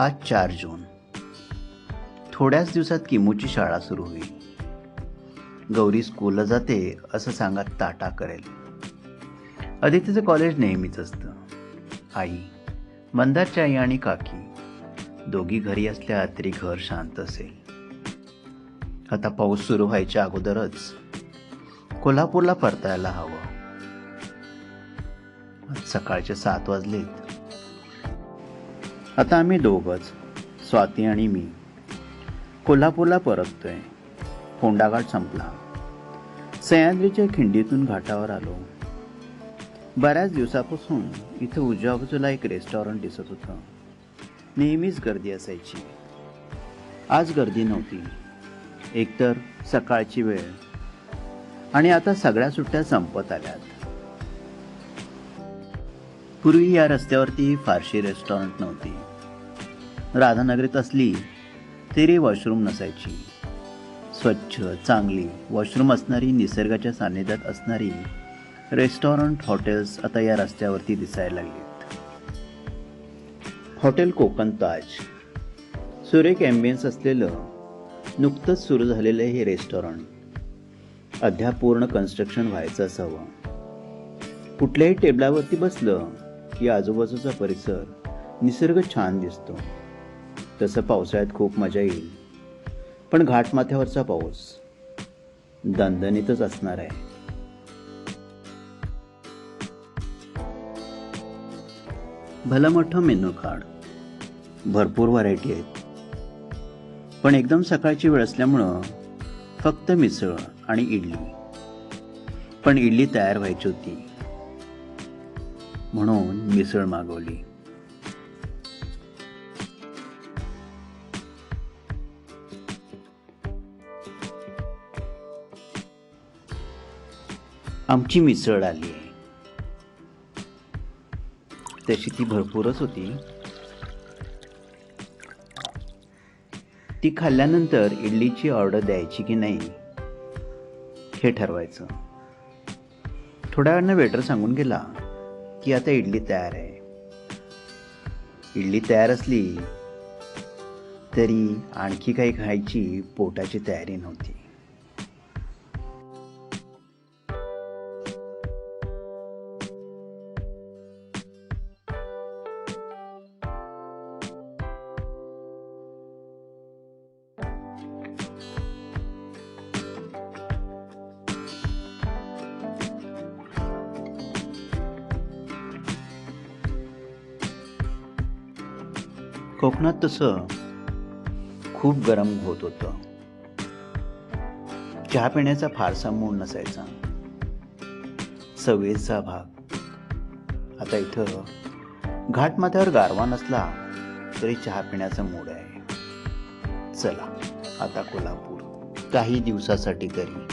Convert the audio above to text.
आज चार जून. थोड्याच दिवसात किमूची शाळा सुरू होईल. गौरी स्कूलला जाते असं सांगत ताटा करेल. अदितीचं कॉलेज नेहमीच असतं. आई मंदारची आई आणि काकी दोघी घरी असल्या तरी घर शांत असेल. आता पाऊस सुरू व्हायच्या अगोदरच कोल्हापूरला परतायला हवं. सकाळचे सात वाजलेत. आता आम्ही दोघंच स्वाती आणि मी. कोल्हापूरला परततोय. होंडाघाट संपला. सह्याद्रीच्या खिंडीतून घाटावर आलो. बऱ्याच दिवसापासून इथं उजव्या बाजूला एक रेस्टॉरंट दिसत होतं. नेहमीच गर्दी असायची. आज गर्दी नव्हती. एकतर सकाळची वेळ. आणि आता सगळ्या सुट्ट्या संपत आल्यात. पूर्वी या रस्त्यावरती फारशी रेस्टॉरंट नव्हती. राधानगरीत असली तरी वॉशरूम नसायची. स्वच्छ चांगली वॉशरूम असणारी निसर्गाच्या सान्निध्यात असणारी रेस्टॉरंट हॉटेल्स आता या रस्त्यावरती दिसायला लागलीत. हॉटेल कोकण ताज. सुरेख ॲम्बियन्स असलेलं नुकतंच सुरू झालेलं हे रेस्टॉरंट अद्याप पूर्ण कन्स्ट्रक्शन व्हायचं असावं. कुठल्याही टेबलावरती बसलं की आजूबाजूचा परिसर निसर्ग छान दिसतो. तसं पावसाळ्यात खूप मजा येईल. पण घाटमाथ्यावरचा पाऊस दणदणीतच असणार आहे. भलं मोठं मेनू कार्ड. भरपूर व्हरायटी आहेत. पण एकदम सकाळची वेळ असल्यामुळं फक्त मिसळ आणि इडली. पण इडली तयार व्हायची होती. म्हणून मिसळ मागवली. आमची मिसळ आली आहे. तशी ती भरपूरच होती. ती खाल्ल्यानंतर इडलीची ऑर्डर द्यायची की नाही हे ठरवायचं. थोड्या वेळानं वेटर सांगून गेला की आता इडली तयार आहे. इडली तयार असली तरी आणखी काही खायची पोटाची तयारी नव्हती. कोकणात तसं खूप गरम होत होतं. चहा पिण्याचा फारसा मूड नसायचा. सवयीचा भाग. आता इथं घाटमाथ्यावर गारवा नसला तरी चहा पिण्याचा मूड आहे. चला आता कोल्हापूर. काही दिवसासाठी तरी.